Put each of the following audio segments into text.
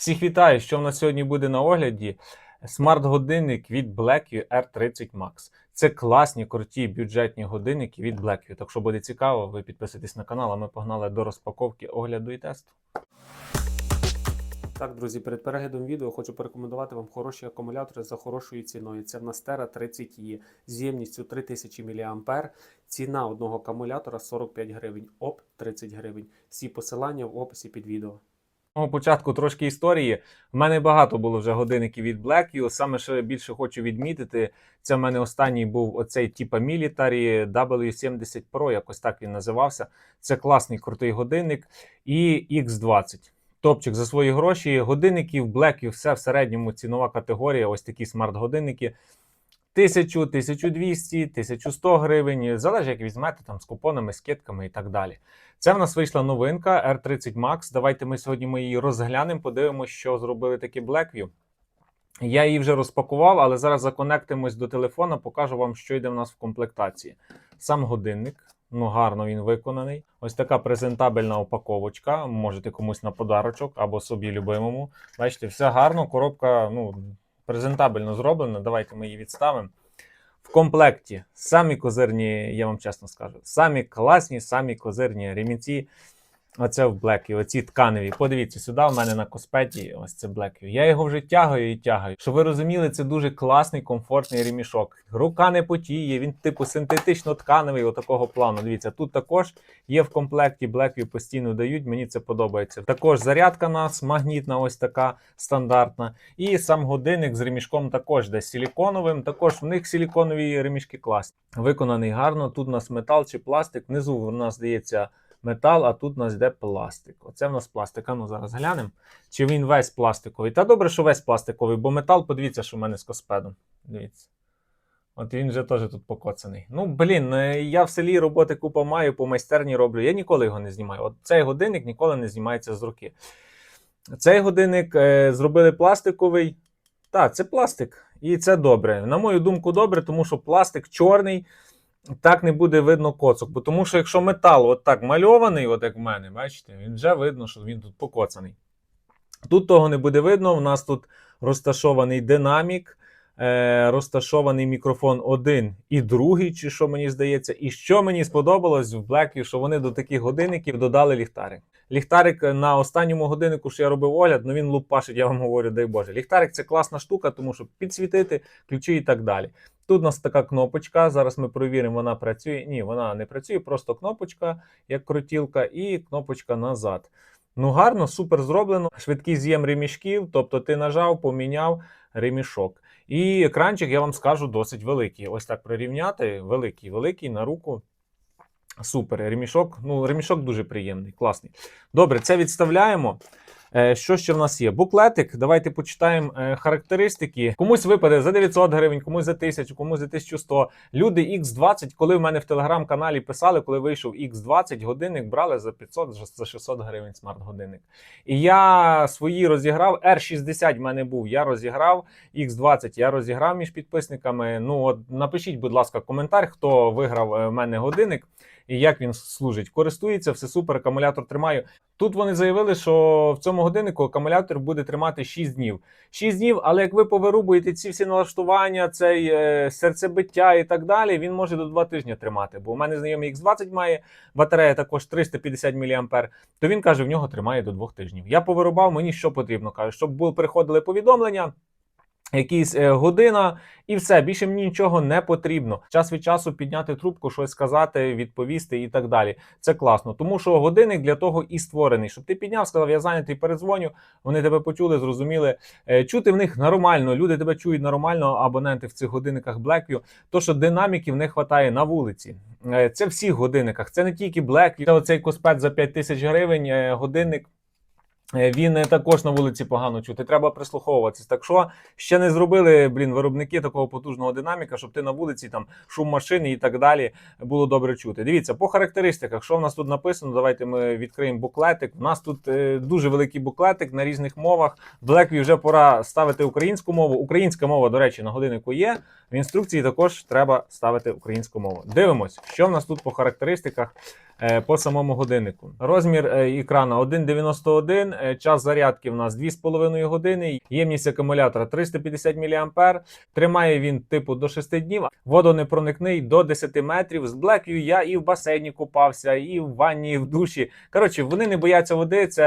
Всіх вітаю, що в нас сьогодні буде на огляді. Смарт-годинник від Blackview R30 Max. Це класні, круті бюджетні годинники від Blackview. Так що буде цікаво, ви підписуйтесь на канал, а ми погнали до розпаковки, огляду і тесту. Так, друзі, перед переглядом відео хочу порекомендувати вам хороші акумулятори за хорошою ціною. Це в нас Tera 30E з ємністю 3000 мАh. Ціна одного акумулятора 45 гривень, ОП 30 гривень. Всі посилання в описі під відео. Ну, початку трошки історії. У мене багато було вже годинників від Blackview. Саме що більше хочу відмітити, це в мене останній був оцей типа Military W70 Pro, якось так він називався. Це класний крутий годинник. І X20. Топчик за свої гроші. Годинників Blackview все в середньому цінова категорія. Ось такі смарт-годинники. 1000, 1200, 1100 гривень, залежить, як візьмете там з купонами, скидками і так далі. Це в нас вийшла новинка R30 Max. Давайте ми сьогодні ми її розглянемо, подивимося, що зробили такі Blackview. Я її вже розпакував, але зараз законектимось до телефона, покажу вам, що йде в нас в комплектації. Сам годинник. Ну, гарно він виконаний. Ось така презентабельна упаковочка. Можете комусь на подарочок або собі любимому. Бачите, все гарно. Коробка ну, презентабельно зроблена. Давайте ми її відставимо. В комплекті самі козирні, я вам чесно скажу, самі класні, самі козирні ремінці. Оце в Blackview, оці тканеві. Подивіться сюди, у мене на коспеті ось це Blackview. Я його вже тягаю і тягаю. Щоб ви розуміли, це дуже класний, комфортний ремішок. Рука не потіє, він типу синтетично тканевий, отакого плану. Дивіться, тут також є в комплекті Blackview постійно дають. Мені це подобається. Також зарядка у нас магнітна, ось така стандартна. І сам годинник з ремішком також десь силіконовим. Також в них силіконові ремішки класні. Виконаний гарно. Тут у нас метал чи пластик. Внизу у нас здається метал, а тут у нас йде пластик. Оце в нас пластик. А ну зараз глянемо. Чи він весь пластиковий? Та добре, що весь пластиковий, бо метал, подивіться, що в мене з коспедом. Дивіться. От він вже теж тут покоцаний. Ну, блін, е, я в селі роботи купа маю, по майстерні роблю. Я ніколи його не знімаю. От цей годинник ніколи не знімається з руки. Цей годинник е, зробили пластиковий. Так, це пластик. І це добре. На мою думку, добре, тому що пластик чорний так не буде видно коцок. Бо тому що якщо метал от так мальований, от як в мене, бачите, він вже видно, що він тут покоцаний. Тут того не буде видно. У нас тут розташований динамік, е, розташований мікрофон один і другий, чи що мені здається. І що мені сподобалось в Blackview, що вони до таких годинників додали ліхтарик. Ліхтарик на останньому годиннику, що я робив огляд, ну він лупашить, я вам говорю, дай Боже. Ліхтарик це класна штука, тому що підсвітити, ключі і так далі. Тут у нас така кнопочка. Зараз ми перевіримо, вона працює. Ні, вона не працює, просто кнопочка, як крутілка, і кнопочка назад. Ну, гарно, супер зроблено. Швидкий з'єм ремішків, тобто ти нажав, поміняв ремішок. І екранчик, я вам скажу, досить великий. Ось так прирівняти. Великий, великий на руку. Супер. Ремішок. Ну, ремішок дуже приємний, класний. Добре, це відставляємо. Е, Що ще в нас є? Буклетик. Давайте почитаємо е, характеристики. Комусь випаде за 900 гривень, комусь за 1000, комусь за 1100. Люди X20, коли в мене в телеграм-каналі писали, коли вийшов X20, годинник брали за 500, за 600 гривень смарт-годинник. І я свої розіграв. R60 в мене був. Я розіграв X20, я розіграв між підписниками. Ну от напишіть, будь ласка, коментар, хто виграв е, в мене годинник і як він служить. Користується, все супер, акумулятор тримаю. Тут вони заявили, що в цьому годиннику акумулятор буде тримати 6 днів. 6 днів, але як ви повирубуєте ці всі налаштування, цей е, серцебиття і так далі, він може до 2 тижні тримати. Бо у мене знайомий X20 має батарея також 350 мА, то він каже, в нього тримає до 2 тижнів. Я повирубав, мені що потрібно, каже, щоб приходили повідомлення. Якісь е, година, і все більше мені нічого не потрібно. Час від часу підняти трубку, щось сказати, відповісти і так далі. Це класно, тому що годинник для того і створений, щоб ти підняв, сказав, я зайнятий, передзвоню. Вони тебе почули, зрозуміли. Е, Чути в них нормально. Люди тебе чують нормально, абоненти в цих годинниках Blackview, То що динаміків не вистачає на вулиці. Е, Це всіх годинниках. Це не тільки Blackview. Це оцей коспет за 5 тисяч гривень. Годинник. Е, Він е, також на вулиці погано чути. Треба прислуховуватися. Так що ще не зробили блін виробники такого потужного динаміка, щоб ти на вулиці там шум машини і так далі було добре чути. Дивіться, по характеристиках, що в нас тут написано, давайте ми відкриємо буклетик. У нас тут е, дуже великий буклетик на різних мовах. В вже пора ставити українську мову. Українська мова, до речі, на годиннику є. В інструкції також треба ставити українську мову. Дивимось, що в нас тут по характеристиках. Е, по самому годиннику. Розмір е, екрана 1,91, е, час зарядки в нас 2,5 години, ємність акумулятора 350 мАh, тримає він типу до 6 днів, водонепроникний до 10 метрів. З Blackview я і в басейні купався, і в ванні, і в душі. Коротше, вони не бояться води, це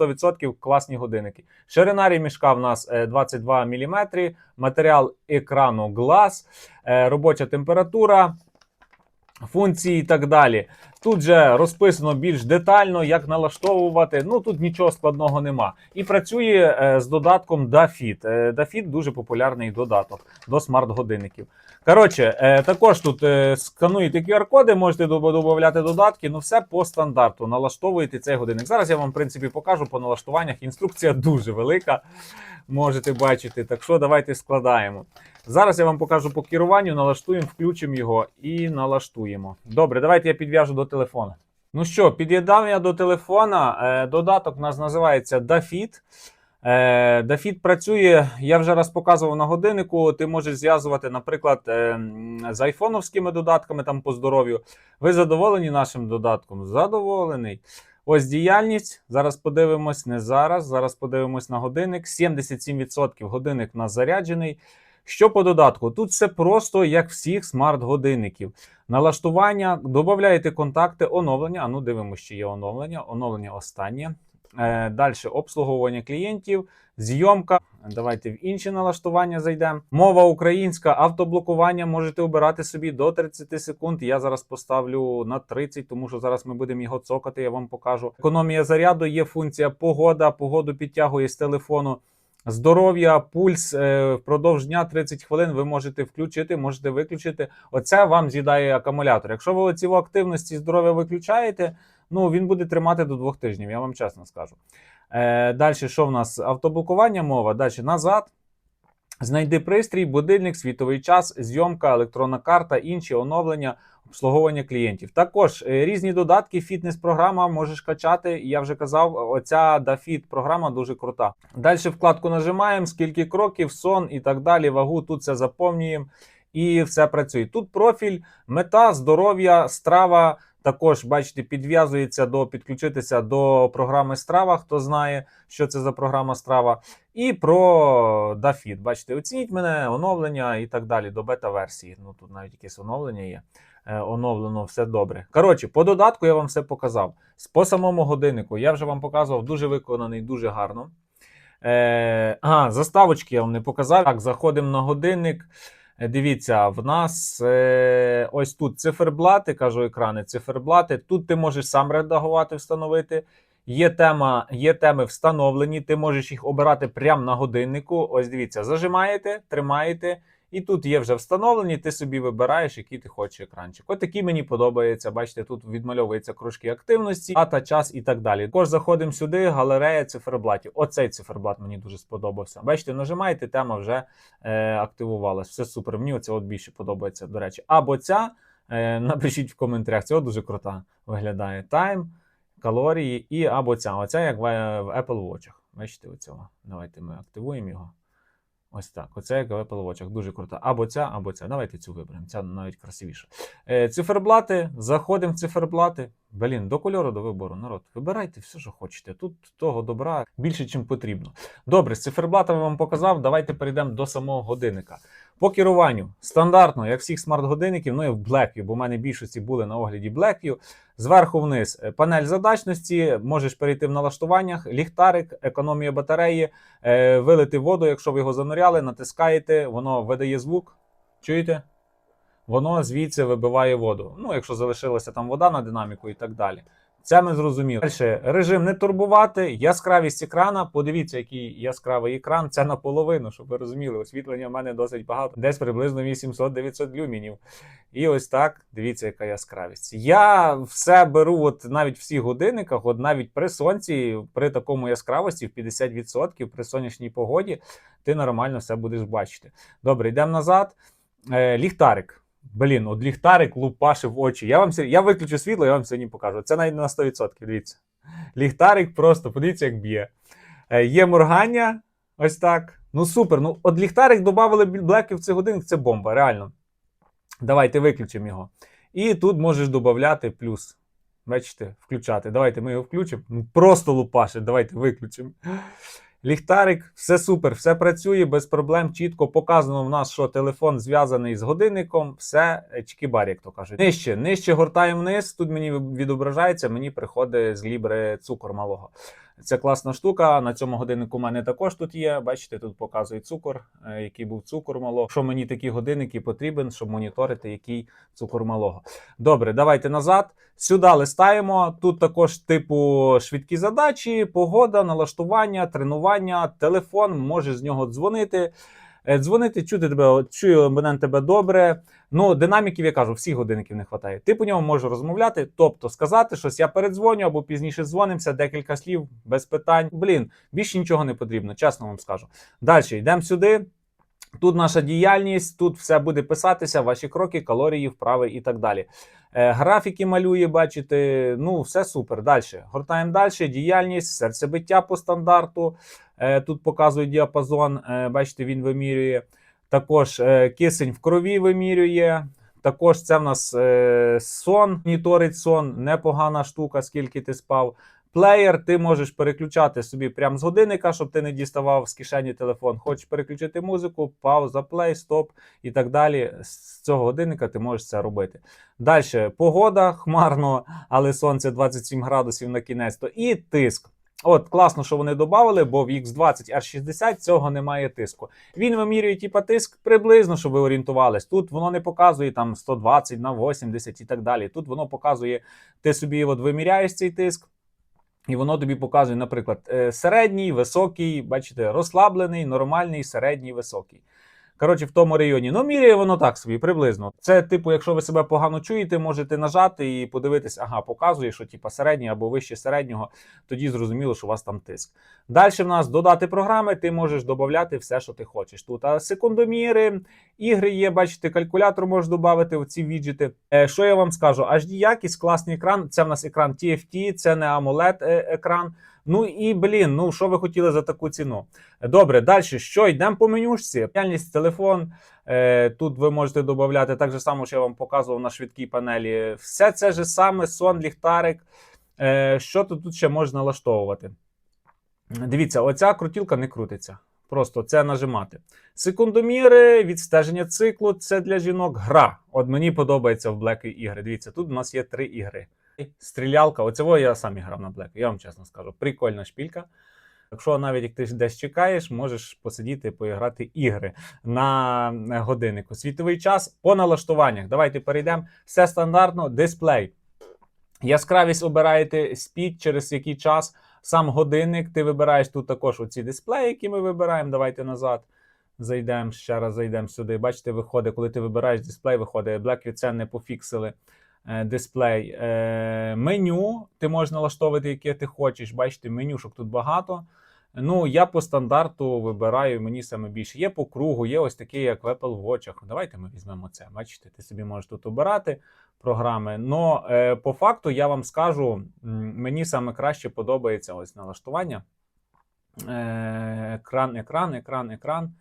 100% класні годинники. Ширина ремішка в нас е, 22 мм, матеріал екрану е, робоча температура, функції і так далі. Тут же розписано більш детально, як налаштовувати. Ну тут нічого складного нема. І працює е, з додатком DaFit. Е, DaFit дуже популярний додаток до смарт-годинників. Коротше, е, також тут е, скануєте QR-коди, можете додати додатки. Ну все по стандарту. Налаштовуєте цей годинник. Зараз я вам, в принципі, покажу по налаштуваннях. Інструкція дуже велика. Можете бачити. Так що давайте складаємо. Зараз я вам покажу по керуванню, налаштуємо, включимо його і налаштуємо. Добре, давайте я підв'яжу до телефона. Ну що, під'єднав я до телефона. Е, додаток у нас називається DaFit. Е, DaFit працює, я вже раз показував на годиннику. Ти можеш зв'язувати, наприклад, е, з айфоновськими додатками там по здоров'ю. Ви задоволені нашим додатком? Задоволений. Ось діяльність. Зараз подивимось, не зараз. Зараз подивимось на годинник. 77% годинник у нас заряджений. Що по додатку? Тут все просто як всіх смарт-годинників. Налаштування, додаєте контакти, оновлення. А ну дивимося, чи є оновлення. Оновлення останнє. Е, Далі обслуговування клієнтів, зйомка. Давайте в інші налаштування зайдемо. Мова українська, автоблокування можете обирати собі до 30 секунд. Я зараз поставлю на 30, тому що зараз ми будемо його цокати. Я вам покажу. Економія заряду є функція погода. Погоду підтягує з телефону. Здоров'я, пульс е, впродовж дня 30 хвилин ви можете включити, можете виключити. Оце вам з'їдає акумулятор. Якщо ви оці активності здоров'я виключаєте, ну він буде тримати до двох тижнів, я вам чесно скажу. Е, Далі, що в нас? Автоблокування мова. Далі назад. Знайди пристрій, будильник, світовий час, зйомка, електронна карта, інші оновлення, обслуговування клієнтів. Також е, різні додатки, фітнес-програма можеш качати. Я вже казав, оця DaFit програма дуже крута. Далі вкладку нажимаємо, скільки кроків, сон і так далі. Вагу тут все заповнюємо і все працює. Тут профіль, мета, здоров'я, страва. Також, бачите, підв'язується до підключитися до програми Страва. Хто знає, що це за програма Страва. І про DaFit. Бачите, оцініть мене, оновлення і так далі до бета-версії. Ну тут навіть якесь оновлення є. Е, оновлено, все добре. Коротше, по додатку я вам все показав. По самому годиннику я вже вам показував, дуже виконаний, дуже гарно. Е, ага, заставочки я вам не показав. Так, заходимо на годинник. Е, Дивіться, в нас е, ось тут циферблати, кажу екрани, циферблати. Тут ти можеш сам редагувати, встановити. Є тема, є теми встановлені, ти можеш їх обирати прямо на годиннику. Ось дивіться, зажимаєте, тримаєте, і тут є вже встановлені. Ти собі вибираєш, який ти хочеш екранчик. От такий мені подобається. Бачите, тут відмальовується кружки активності, дата, час і так далі. Також заходимо сюди, галерея циферблатів. Оцей циферблат мені дуже сподобався. Бачите, нажимаєте, тема вже е, активувалась. Все супер. Мені оце от більше подобається, до речі. Або ця. Е, напишіть в коментарях. Це дуже крута виглядає. Тайм, калорії і або ця. Оця як в, в Apple Watch. Бачите, оцього. Давайте ми активуємо його. Ось так. Оце як Apple Дуже крута. Або ця, або ця. Давайте цю виберемо. Ця навіть красивіша. Е, циферблати. Заходимо в циферблати. Блін, до кольору до вибору. Народ. Вибирайте все, що хочете. Тут того добра більше, ніж потрібно. Добре, з циферблатами вам показав. Давайте перейдемо до самого годинника. По керуванню стандартно, як всіх смарт-годинників, ну і в Blackview, бо в мене більшості були на огляді Blackview. Зверху вниз е, панель задачності, можеш перейти в налаштуваннях, ліхтарик, економія батареї, е, вилити воду, якщо ви його зануряли, натискаєте, воно видає звук. Чуєте? Воно звідси вибиває воду. Ну, якщо залишилася там вода на динаміку і так далі. Це ми зрозуміли. Далі режим не турбувати, яскравість екрана. Подивіться, який яскравий екран. Це наполовину, щоб ви розуміли. Освітлення в мене досить багато, десь приблизно 800-900 люмінів. І ось так, дивіться, яка яскравість. Я все беру, от навіть в всіх годинниках, от навіть при сонці, при такому яскравості в 50%, при сонячній погоді, ти нормально все будеш бачити. Добре, йдемо назад. Е, ліхтарик. Блін, от ліхтарик лупашив очі. Я вам я виключу світло, я вам сьогодні покажу. Це навіть на 100%. Дивіться. Ліхтарик просто, подивіться, як б'є. Е, є моргання, ось так. Ну супер. Ну, от ліхтарик додали блеків в цей годинник, це бомба, реально. Давайте виключимо його. І тут можеш додати плюс. Бачите, включати. Давайте ми його включимо. Просто лупаше. Давайте виключимо. Ліхтарик, все супер, все працює без проблем. Чітко показано в нас, що телефон зв'язаний з годинником, все е, чкібар, як то кажуть. Нижче, нижче гортаємо вниз. Тут мені відображається, мені приходить з лібри цукор малого. Це класна штука. На цьому годиннику у мене також тут є. Бачите, тут показує цукор, е, який був цукор малого. Що мені такі годинники потрібен, щоб моніторити, який цукор малого. Добре, давайте назад. Сюди листаємо. Тут також типу швидкі задачі, погода, налаштування, тренування, телефон, можеш з нього дзвонити. Е, Дзвонити, чути тебе, чую абонент тебе добре. Ну, динаміків, я кажу, всіх годинників не вистачає. Ти по ньому можеш розмовляти, тобто сказати щось, я передзвоню або пізніше дзвонимося, декілька слів без питань. Блін, більше нічого не потрібно, чесно вам скажу. Далі йдемо сюди. Тут наша діяльність, тут все буде писатися, ваші кроки, калорії, вправи і так далі. Е, графіки малює, бачите, ну все супер. Далі. Гортаємо далі. Діяльність, серцебиття по стандарту. Е, тут показує діапазон, е, бачите, він вимірює. Також е, кисень в крові вимірює. Також це в нас сон, моніторить сон, непогана штука, скільки ти спав. Плеєр, ти можеш переключати собі прямо з годинника, щоб ти не діставав з кишені телефон. Хочеш переключити музику, пауза, плей, стоп і так далі. З цього годинника ти можеш це робити. Далі погода хмарно, але сонце 27 градусів на кінець. То і тиск. От класно, що вони додали, бо в X20 R60 цього немає тиску. Він вимірює типа тиск приблизно, щоб ви орієнтувались. Тут воно не показує там 120 на 80 і так далі. Тут воно показує, ти собі от виміряєш цей тиск. І воно тобі показує, наприклад, е, середній, високий, бачите, розслаблений, нормальний, середній, високий. Коротше, в тому районі. Ну, міряє воно так собі, приблизно. Це, типу, якщо ви себе погано чуєте, можете нажати і подивитись, ага, показує, що типа середній або вище середнього, тоді зрозуміло, що у вас там тиск. Далі в нас додати програми, ти можеш додати все, що ти хочеш. Тут а секундоміри, ігри є, бачите, калькулятор можеш додати в ці віджити. Е, що я вам скажу? HD якість, класний екран. Це в нас екран TFT, це не AMOLED е, екран. Ну і блін, ну що ви хотіли за таку ціну? Добре, далі що йдемо по менюшці. Реальність телефон. Е, тут ви можете додати так же само, що я вам показував на швидкій панелі. Все це же саме сон, ліхтарик. Е, що тут, тут ще можна налаштовувати? Дивіться, оця крутілка не крутиться. Просто це нажимати. Секундоміри, відстеження циклу це для жінок. Гра. От мені подобається в Black ігри. Дивіться, тут у нас є три ігри. Стрілялка. Оцього я сам грав на Black, я вам чесно скажу. Прикольна шпілька. Якщо навіть як ти десь чекаєш, можеш посидіти, поіграти ігри на годиннику. Світовий час по налаштуваннях. Давайте перейдемо. Все стандартно, дисплей. Яскравість обираєте спід, через який час. Сам годинник, ти вибираєш тут також оці дисплеї, які ми вибираємо. Давайте назад. Зайдемо, ще раз зайдемо сюди. Бачите, виходить, коли ти вибираєш дисплей, виходить Blackview, це не пофіксили е, дисплей. Е, меню ти можеш налаштовувати, яке ти хочеш. Бачите, менюшок тут багато. Ну, я по стандарту вибираю мені саме більше. Є по кругу, є ось такі, як в Apple Watch. Давайте ми візьмемо це. Бачите, ти собі можеш тут обирати програми. Но е, по факту я вам скажу, мені саме краще подобається ось налаштування. Е, екран, екран, екран, екран.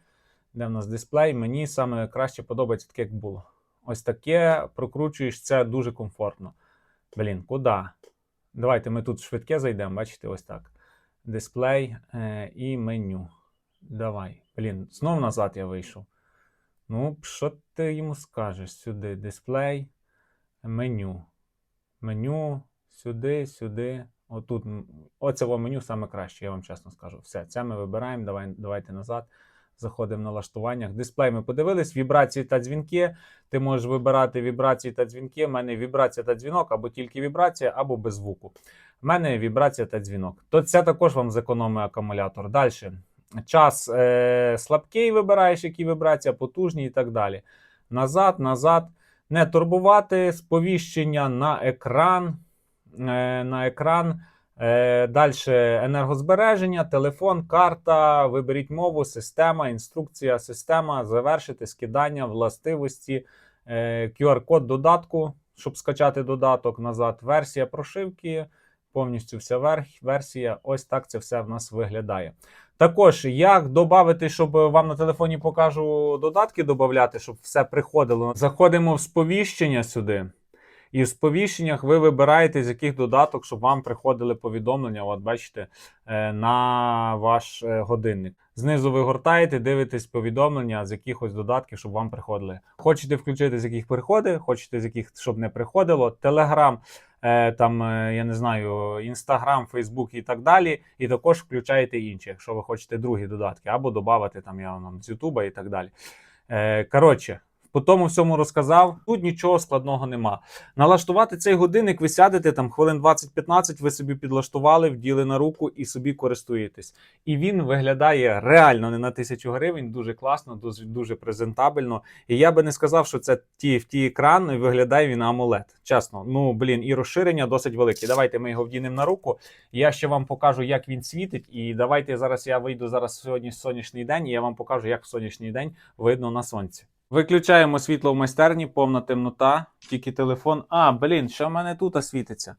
Де в нас дисплей? Мені саме краще подобається таке, як було. Ось таке прокручуєш, це дуже комфортно. Блін, куди? Давайте ми тут швидке зайдемо, бачите, ось так. Дисплей е, і меню. Давай. Блін, знов назад я вийшов. Ну, що ти йому скажеш? Сюди дисплей, меню. Меню, сюди, сюди. Отут. Оце меню саме краще, я вам чесно скажу. Все, це ми вибираємо. Давай, давайте назад. Заходимо на налаштуваннях. Дисплей ми подивились, вібрації та дзвінки. Ти можеш вибирати вібрації та дзвінки. У мене вібрація та дзвінок, або тільки вібрація, або без звуку. У мене вібрація та дзвінок. То це також вам зекономить акумулятор. Далі. Час е, слабкий вибираєш, які вібрація, потужні і так далі. Назад, назад. Не турбувати, сповіщення на екран. Е, на екран. Е, Далі енергозбереження, телефон, карта, виберіть мову, система, інструкція, система, завершити скидання, властивості, е, QR-код додатку, щоб скачати додаток назад. Версія прошивки, повністю вся версія. Ось так це все в нас виглядає. Також, як додати, щоб вам на телефоні покажу додатки додати, щоб все приходило. Заходимо в сповіщення сюди. І в сповіщеннях ви вибираєте, з яких додаток, щоб вам приходили повідомлення. От бачите, е, на ваш е, годинник. Знизу ви гортаєте, дивитесь повідомлення з якихось додатків, щоб вам приходили. Хочете включити, з яких приходить, хочете, з яких щоб не приходило. Телеграм, е, там я не знаю, інстаграм, фейсбук і так далі. І також включаєте інші, якщо ви хочете другі додатки, або додати там я вам з Ютуба і так далі. Коротше, по тому всьому розказав. Тут нічого складного нема. Налаштувати цей годинник, ви сядете там хвилин 20-15, ви собі підлаштували, вділи на руку і собі користуєтесь. І він виглядає реально не на тисячу гривень, дуже класно, дуже, дуже презентабельно. І я би не сказав, що це ті екран, і виглядає він AMOLED. Чесно, ну блін, і розширення досить велике. Давайте ми його вдінемо на руку. Я ще вам покажу, як він світить. І давайте зараз я вийду зараз сьогодні сонячний день, і я вам покажу, як в сонячний день видно на сонці. Виключаємо світло в майстерні, повна темнота, тільки телефон. А, блін, що в мене тут світиться?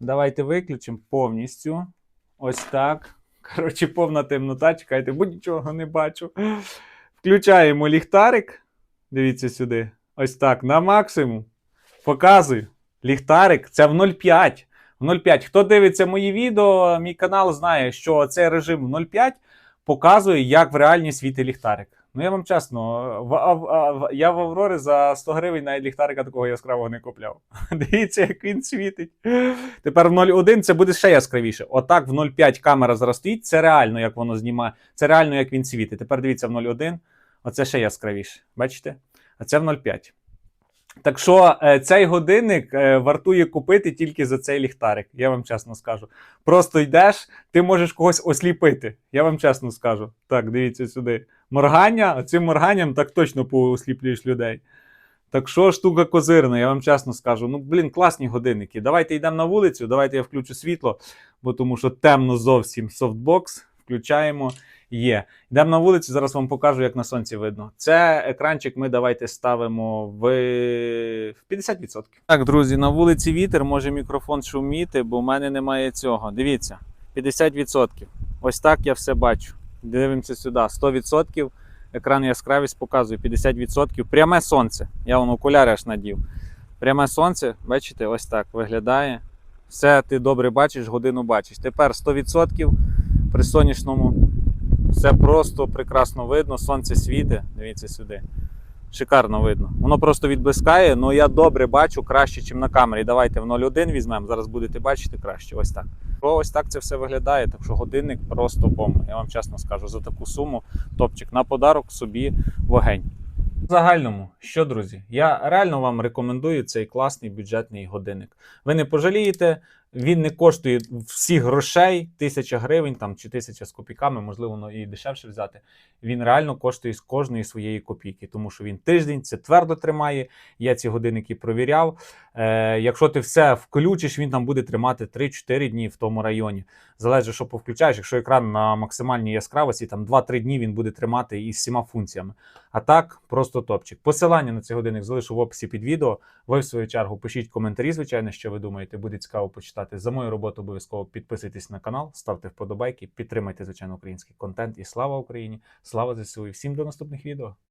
Давайте виключимо повністю. Ось так. Коротше, повна темнота. Чекайте, бо нічого не бачу. Включаємо ліхтарик. Дивіться сюди. Ось так. На максимум. Показую. Ліхтарик. Це в 0,5. В 0,5. Хто дивиться мої відео, мій канал знає, що цей режим в 0,5 показує, як в реальні світи ліхтарик. Ну я вам чесно, в, а, а, я в Аврорі за 100 гривень навіть ліхтарика такого яскравого не купляв. Дивіться, як він світить. Тепер в 0,1 це буде ще яскравіше. Отак в 0,5 камера зараз. Це реально, як воно знімає. Це реально, як він світить. Тепер дивіться в 0,1. Оце ще яскравіше. Бачите? А це в 0,5. Так що е, цей годинник е, вартує купити тільки за цей ліхтарик, я вам чесно скажу. Просто йдеш, ти можеш когось осліпити. Я вам чесно скажу. Так, дивіться сюди. Моргання, цим морганням так точно поосліплюєш людей. Так що штука козирна, я вам чесно скажу. Ну, блін, класні годинники. Давайте йдемо на вулицю, давайте я включу світло, бо тому що темно зовсім софтбокс. Включаємо. Є. Йдемо на вулицю, зараз вам покажу, як на сонці видно. Це екранчик ми давайте ставимо в, в 50%. Так, друзі, на вулиці вітер, може мікрофон шуміти, бо в мене немає цього. Дивіться, 50%. Ось так я все бачу. Дивимося сюди. 100%. Екран яскравість показує 50%. Пряме сонце. Я воно окуляри аж надів. Пряме сонце, бачите, ось так виглядає. Все ти добре бачиш, годину бачиш. Тепер 100% при сонячному. Все просто прекрасно видно. Сонце світить. Дивіться сюди. Шикарно видно. Воно просто відблискає, але я добре бачу краще, ніж на камері. Давайте в 0,1 візьмемо. Зараз будете бачити краще. Ось так. Ось так це все виглядає. Так що годинник просто бомба. Я вам чесно скажу, за таку суму топчик на подарок собі вогень. В загальному, що, друзі, я реально вам рекомендую цей класний бюджетний годинник. Ви не пожалієте, він не коштує всіх грошей, тисяча гривень там, чи тисяча з копійками, можливо, воно і дешевше взяти. Він реально коштує з кожної своєї копійки, тому що він тиждень це твердо тримає. Я ці годинники провіряв. Е, якщо ти все включиш, він там буде тримати 3-4 дні в тому районі. Залежить, що повключаєш. Якщо екран на максимальній яскравості, там 2-3 дні він буде тримати із всіма функціями. А так, просто топчик. Посилання на цей годинник залишу в описі під відео. Ви, в свою чергу, пишіть коментарі, звичайно, що ви думаєте, буде цікаво почитати. За мою роботу обов'язково підписуйтесь на канал, ставте вподобайки, підтримайте, звичайно, український контент. І слава Україні! Слава ЗСУ! І всім до наступних відео!